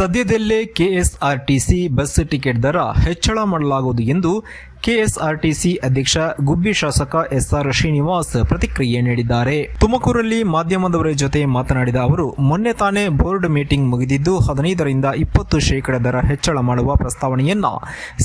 ಸದ್ಯದಲ್ಲೇ KSRTC bus ticket ದರ ಹೆಚ್ಚಳ ಮಾಡಲಾಗುವುದು ಎಂದು ಕೆಎಸ್ಆರ್ಟಿಸಿ ಅಧ್ಯಕ್ಷ ಗುಬ್ಬಿ ಶಾಸಕ ಎಸ್ಆರ್ ಶ್ರೀನಿವಾಸ್ ಪ್ರತಿಕ್ರಿಯೆ ನೀಡಿದ್ದಾರೆ. ತುಮಕೂರಲ್ಲಿ ಮಾಧ್ಯಮದವರ ಜೊತೆ ಮಾತನಾಡಿದ ಅವರು, ಮೊನ್ನೆ ತಾನೇ ಬೋರ್ಡ್ ಮೀಟಿಂಗ್ ಮುಗಿದಿದ್ದು, ಹದಿನೈದರಿಂದ ಇಪ್ಪತ್ತು ಶೇಕಡ ದರ ಹೆಚ್ಚಳ ಮಾಡುವ ಪ್ರಸ್ತಾವನೆಯನ್ನ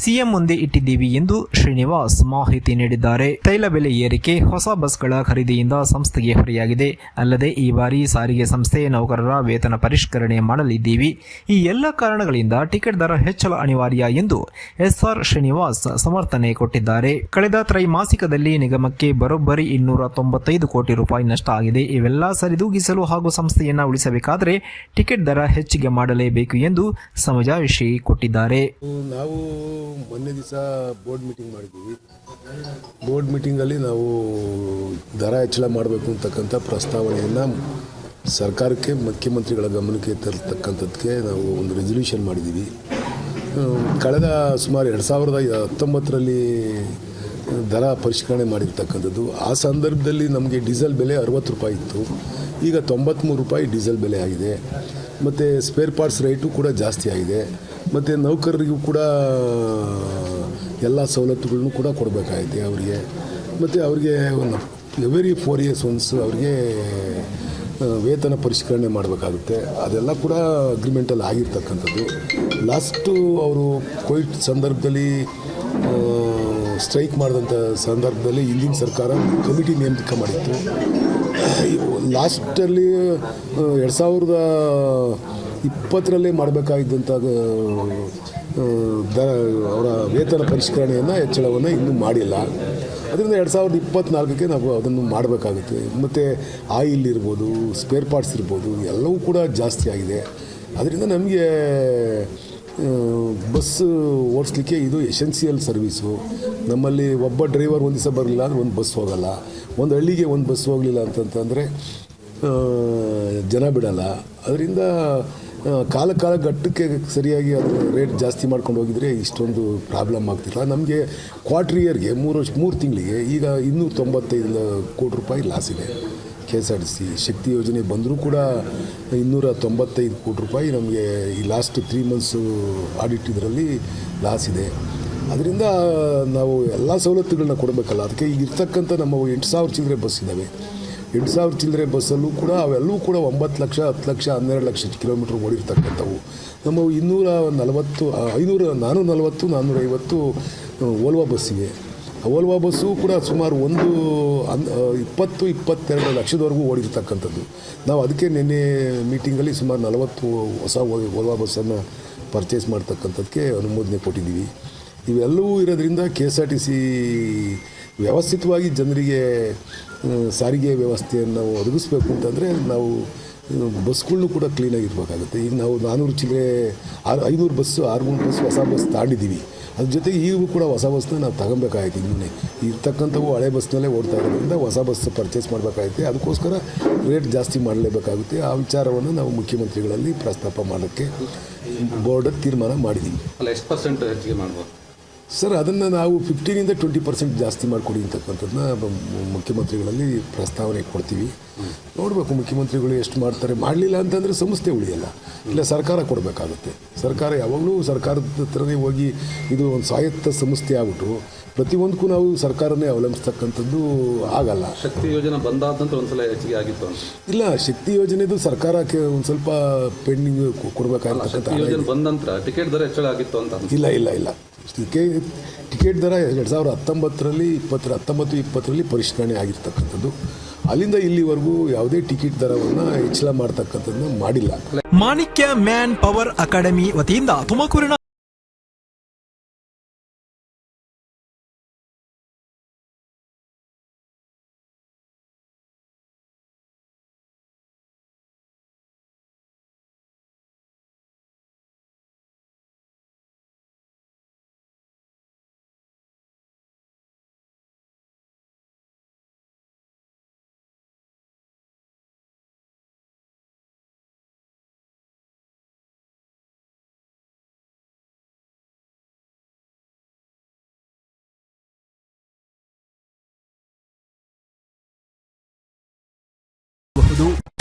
ಸಿಎಂ ಮುಂದೆ ಇಟ್ಟಿದ್ದೀವಿ ಎಂದು ಶ್ರೀನಿವಾಸ್ ಮಾಹಿತಿ ನೀಡಿದ್ದಾರೆ. ತೈಲ ಬೆಲೆ ಏರಿಕೆ ಹೊಸ ಬಸ್ಗಳ ಖರೀದಿಯಿಂದ ಸಂಸ್ಥೆಗೆ ಹೊರೆಯಾಗಿದೆ. ಅಲ್ಲದೆ ಈ ಬಾರಿ ಸಾರಿಗೆ ಸಂಸ್ಥೆ, ನೌಕರರ ವೇತನ ಪರಿಷ್ಕರಣೆ ಮಾಡಲಿದ್ದೀವಿ. ಈ ಎಲ್ಲ ಕಾರಣಗಳಿಂದ ಟಿಕೆಟ್ ದರ ಹೆಚ್ಚಳ ಅನಿವಾರ್ಯ ಎಂದು ಎಸ್ಆರ್ ಶ್ರೀನಿವಾಸ್ ಸಮರ್ಥನೆ ಕೊಟ್ಟಿದ್ದಾರೆ. ಕಳೆದ ತ್ರೈಮಾಸಿಕದಲ್ಲಿ ನಿಗಮಕ್ಕೆ ಬರೋಬ್ಬರಿ ಇನ್ನೂರ ತೊಂಬತ್ತೈದು ಕೋಟಿ ರೂಪಾಯಿ ನಷ್ಟ ಆಗಿದೆ. ಇವೆಲ್ಲ ಸರಿದೂಗಿಸಲು ಹಾಗೂ ಸಂಸ್ಥೆಯನ್ನು ಉಳಿಸಬೇಕಾದರೆ ಟಿಕೆಟ್ ದರ ಹೆಚ್ಚಿಗೆ ಮಾಡಲೇಬೇಕು ಎಂದು ಸಮಜಾಯಿಷಿ ಕೊಟ್ಟಿದ್ದಾರೆ. ನಾವು ಮೊನ್ನೆ ದಿವಸ ಬೋರ್ಡ್ ಮೀಟಿಂಗ್ ಮಾಡಿದ್ದೀವಿ ಬೋರ್ಡ್ ಮೀಟಿಂಗಲ್ಲಿ ನಾವು ದರ ಹೆಚ್ಚಳ ಮಾಡಬೇಕು ಅಂತಕ್ಕಂಥ ಪ್ರಸ್ತಾವನೆಯನ್ನು ಸರ್ಕಾರಕ್ಕೆ, ಮುಖ್ಯಮಂತ್ರಿಗಳ ಗಮನಕ್ಕೆ ತರ್ತಕ್ಕಂಥದ್ದಕ್ಕೆ ನಾವು ಒಂದು ರೆಸಲ್ಯೂಷನ್ ಮಾಡಿದ್ದೀವಿ. ಕಳೆದ ಸುಮಾರು ಎರಡು ಸಾವಿರದ ಹತ್ತೊಂಬತ್ತರಲ್ಲಿ ದರ ಪರಿಷ್ಕರಣೆ ಮಾಡಿರ್ತಕ್ಕಂಥದ್ದು. ಆ ಸಂದರ್ಭದಲ್ಲಿ ನಮಗೆ ಡೀಸೆಲ್ ಬೆಲೆ ಅರವತ್ತು ರೂಪಾಯಿ ಇತ್ತು. ಈಗ ತೊಂಬತ್ತ್ಮೂರು ರೂಪಾಯಿ ಡೀಸೆಲ್ ಬೆಲೆ ಆಗಿದೆ. ಮತ್ತು ಸ್ಪೇರ್ ಪಾರ್ಟ್ಸ್ ರೇಟು ಕೂಡ ಜಾಸ್ತಿ ಆಗಿದೆ. ಮತ್ತು ನೌಕರರಿಗೂ ಕೂಡ ಎಲ್ಲ ಸವಲತ್ತುಗಳನ್ನು ಕೂಡ ಕೊಡಬೇಕಾಗಿದೆ ಅವರಿಗೆ. ಮತ್ತು ಅವರಿಗೆ ಒಂದು ಎವರಿ ಫೋರ್ ಇಯರ್ಸ್ ಒನ್ಸ್ ಅವರಿಗೆ ವೇತನ ಪರಿಷ್ಕರಣೆ ಮಾಡಬೇಕಾಗುತ್ತೆ. ಅದೆಲ್ಲ ಕೂಡ ಅಗ್ರಿಮೆಂಟಲ್ಲಿ ಆಗಿರ್ತಕ್ಕಂಥದ್ದು. ಲಾಸ್ಟು ಅವರು ಕೋವಿಡ್ ಸಂದರ್ಭದಲ್ಲಿ ಸ್ಟ್ರೈಕ್ ಮಾಡಿದಂಥ ಸಂದರ್ಭದಲ್ಲಿ ಹಿಂದಿನ ಸರ್ಕಾರ ಕಮಿಟಿ ನೇಮಕ ಮಾಡಿತ್ತು. ಲಾಸ್ಟಲ್ಲಿ ಎರಡು ಸಾವಿರದ ಇಪ್ಪತ್ತರಲ್ಲೇ ಮಾಡಬೇಕಾಗಿದ್ದಂಥ ದರ, ಅವರ ವೇತನ ಪರಿಷ್ಕರಣೆಯನ್ನು ಹೆಚ್ಚಳವನ್ನು ಇನ್ನೂ ಮಾಡಿಲ್ಲ. ಅದರಿಂದ ಎರಡು ಸಾವಿರದ ಇಪ್ಪತ್ತ್ನಾಲ್ಕಕ್ಕೆ ನಾವು ಅದನ್ನು ಮಾಡಬೇಕಾಗುತ್ತೆ. ಮತ್ತು ಆಯಿಲ್ ಇರ್ಬೋದು ಸ್ಪೇರ್ ಪಾರ್ಟ್ಸ್ ಇರ್ಬೋದು, ಎಲ್ಲವೂ ಕೂಡ ಜಾಸ್ತಿ ಆಗಿದೆ. ಅದರಿಂದ ನಮಗೆ ಬಸ್ ಓಡಿಸ್ಲಿಕ್ಕೆ ಇದು ಎಸೆನ್ಸಿಯಲ್ ಸರ್ವೀಸು ನಮ್ಮಲ್ಲಿ ಒಬ್ಬ ಡ್ರೈವರ್ ಒಂದು ದಿವಸ ಬರಲಿಲ್ಲ ಅಂದರೆ ಒಂದು ಬಸ್ ಹೋಗಲ್ಲ. ಒಂದು ಹಳ್ಳಿಗೆ ಒಂದು ಬಸ್ ಹೋಗಲಿಲ್ಲ ಅಂತಂತಂದರೆ ಜನ ಬಿಡಲ್ಲ. ಅದರಿಂದ ಕಾಲ ಕಾಲ ಘಟ್ಟಕ್ಕೆ ಸರಿಯಾಗಿ ಅದು ರೇಟ್ ಜಾಸ್ತಿ ಮಾಡ್ಕೊಂಡು ಹೋಗಿದ್ರೆ ಇಷ್ಟೊಂದು ಪ್ರಾಬ್ಲಮ್ ಆಗ್ತಿಲ್ಲ ನಮಗೆ ಕ್ವಾರ್ಟರ್ ಇಯರ್ಗೆ ಮೂರು ವರ್ಷ, ಮೂರು ತಿಂಗಳಿಗೆ ಈಗ ಇನ್ನೂರ ತೊಂಬತ್ತೈದು ಕೋಟಿ ರೂಪಾಯಿ ಲಾಸ್ ಇದೆ. K S R T C Shakti ಯೋಜನೆ ಬಂದರೂ ಕೂಡ ಇನ್ನೂರ ತೊಂಬತ್ತೈದು ಕೋಟಿ ರೂಪಾಯಿ ನಮಗೆ ಈ ಲಾಸ್ಟ್ ತ್ರೀ ಮಂತ್ಸು ಆಡಿಟ್ ಇದರಲ್ಲಿ ಲಾಸ್ ಇದೆ. ಅದರಿಂದ ನಾವು ಎಲ್ಲ ಸವಲತ್ತುಗಳನ್ನ ಕೊಡಬೇಕಲ್ಲ. ಅದಕ್ಕೆ ಈಗ ಇರ್ತಕ್ಕಂಥ ನಮ್ಮ ಎಂಟು ಸಾವಿರ ಚಿಲ್ಲರೆ ಬಸ್ ಇದ್ದಾವೆ ಎಂಟು ಸಾವಿರ ಚಿಲ್ಲರೆ ಬಸ್ಸಲ್ಲೂ ಕೂಡ ಅವೆಲ್ಲವೂ ಕೂಡ ಒಂಬತ್ತು ಲಕ್ಷ, ಹತ್ತು ಲಕ್ಷ, ಹನ್ನೆರಡು ಲಕ್ಷ ಕಿಲೋಮೀಟ್ರ್ ಓಡಿರ್ತಕ್ಕಂಥವು. ನಮ್ಮ ಇನ್ನೂರ ನಲವತ್ತು ಐನೂರ ನಾನ್ನೂರ ನಲವತ್ತು ನಾನ್ನೂರೈವತ್ತು ಓಲ್ವಾ ಬಸ್ಸಿಗೆ. ಓಲ್ವಾ ಬಸ್ಸು ಕೂಡ ಸುಮಾರು ಒಂದು, ಅನ್ ಇಪ್ಪತ್ತು, ಇಪ್ಪತ್ತೆರಡು ಲಕ್ಷದವರೆಗೂ ಓಡಿರ್ತಕ್ಕಂಥದ್ದು. ನಾವು ಅದಕ್ಕೆ ನಿನ್ನೆ ಮೀಟಿಂಗಲ್ಲಿ ಸುಮಾರು ನಲವತ್ತು ಹೊಸ ಓಲ್ವಾ ಬಸ್ಸನ್ನು ಪರ್ಚೇಸ್ ಮಾಡ್ತಕ್ಕಂಥದ್ದಕ್ಕೆ ಅನುಮೋದನೆ ಕೊಟ್ಟಿದ್ದೀವಿ. ಇವೆಲ್ಲವೂ ಇರೋದ್ರಿಂದ K S R T C ವ್ಯವಸ್ಥಿತವಾಗಿ ಜನರಿಗೆ ಸಾರಿಗೆ ವ್ಯವಸ್ಥೆಯನ್ನು ಒದಗಿಸ್ಬೇಕು ಅಂತಂದರೆ ನಾವು ಬಸ್ಗಳನ್ನೂ ಕೂಡ ಕ್ಲೀನಾಗಿ ಇರಬೇಕಾಗುತ್ತೆ. ಈಗ ನಾವು ನಾನ್ನೂರು ಚಿಲ್ಲರೆ, ಆರು, ಐನೂರು ಬಸ್ಸು ಆರುನೂರು ಬಸ್ಸು ಹೊಸ ಬಸ್ ತಾಂಡಿದ್ದೀವಿ ಅದ್ರ ಜೊತೆಗೆ ಈಗೂ ಕೂಡ ಹೊಸ ಬಸ್ನ ನಾವು ತಗೊಬೇಕಾಯ್ತು ಇನ್ನೂ ಇರ್ತಕ್ಕಂಥವು ಹಳೆ ಬಸ್ನಲ್ಲೇ ಓಡ್ತಾ ಇರೋದ್ರಿಂದ ಹೊಸ ಬಸ್ ಪರ್ಚೇಸ್ ಮಾಡಬೇಕಾಗುತ್ತೆ ಅದಕ್ಕೋಸ್ಕರ ರೇಟ್ ಜಾಸ್ತಿ ಮಾಡಲೇಬೇಕಾಗುತ್ತೆ. ಆ ವಿಚಾರವನ್ನು ನಾವು ಮುಖ್ಯಮಂತ್ರಿಗಳಲ್ಲಿ ಪ್ರಸ್ತಾಪ ಮಾಡೋಕ್ಕೆ ಬೋರ್ಡ್ ತೀರ್ಮಾನ ಮಾಡಿದ್ದೀವಿ ಅಲ್ಲ, ಎಷ್ಟು ಪರ್ಸೆಂಟ್ ಹೆಚ್ಚಿಗೆ ಮಾಡ್ಬೋದು? ಸರ್ ಅದನ್ನು ನಾವು ಫಿಫ್ಟೀನಿಂದ ಟ್ವೆಂಟಿ ಪರ್ಸೆಂಟ್ ಜಾಸ್ತಿ ಮಾಡಿಕೊಡಿ ಅಂತಕ್ಕಂಥದ್ದನ್ನ ಮುಖ್ಯಮಂತ್ರಿಗಳಲ್ಲಿ ಪ್ರಸ್ತಾವನೆ ಕೊಡ್ತೀವಿ. ನೋಡಬೇಕು ಮುಖ್ಯಮಂತ್ರಿಗಳು ಎಷ್ಟು ಮಾಡ್ತಾರೆ. ಮಾಡಲಿಲ್ಲ ಅಂತಂದರೆ ಸಂಸ್ಥೆ ಉಳಿಯಲ್ಲ. ಇಲ್ಲ ಸರ್ಕಾರ ಕೊಡಬೇಕಾಗುತ್ತೆ. ಸರ್ಕಾರ ಯಾವಾಗಲೂ ಸರ್ಕಾರದ ಹತ್ರನೇ ಹೋಗಿ ಇದು ಒಂದು ಸ್ವಾಯತ್ತ ಸಂಸ್ಥೆ ಆಗ್ಬಿಟ್ಟು ಪ್ರತಿಯೊಂದಕ್ಕೂ ನಾವು ಸರ್ಕಾರನೇ ಅವಲಂಬಿಸ್ತಕ್ಕಂಥದ್ದು ಆಗಲ್ಲ. ಶಕ್ತಿ ಯೋಜನೆ ಬಂದಾದ ನಂತರ ಒಂದ್ಸಲ ಹೆಚ್ಚಿಗೆ ಆಗಿತ್ತು ಇಲ್ಲ ಶಕ್ತಿ ಯೋಜನೆದು ಸರ್ಕಾರಕ್ಕೆ ಒಂದು ಸ್ವಲ್ಪ ಪೆಂಡಿಂಗ್ ಕೊಡಬೇಕಾಗಿರ್ತಕ್ಕಂಥ ಶಕ್ತಿ ಯೋಜನೆ ಬಂದ ನಂತರ ಟಿಕೆಟ್ ದರ ಹೆಚ್ಚಳ ಆಗಿತ್ತು ಅಂತ ಇಲ್ಲ ಇಲ್ಲ ಇಲ್ಲ. ಟಿಕೆಟ್ ದರ ಎರಡು ಸಾವಿರದ ಹತ್ತೊಂಬತ್ತರಲ್ಲಿ, ಇಪ್ಪತ್ತರ, ಹತ್ತೊಂಬತ್ತು, ಇಪ್ಪತ್ತರಲ್ಲಿ ಪರಿಷ್ಕರಣೆ ಆಗಿರ್ತಕ್ಕಂಥದ್ದು. ಅಲ್ಲಿಂದ ಇಲ್ಲಿವರೆಗೂ ಯಾವುದೇ ಟಿಕೆಟ್ ದರವನ್ನು ಹೆಚ್ಚಳ ಮಾಡ್ತಕ್ಕಂಥದ್ದನ್ನ ಮಾಡಿಲ್ಲ. ಮಾಣಿಕ್ಯ ಮ್ಯಾನ್ ಪವರ್ ಅಕಾಡೆಮಿ ವತಿಯಿಂದ ತುಮಕೂರಿನ 我都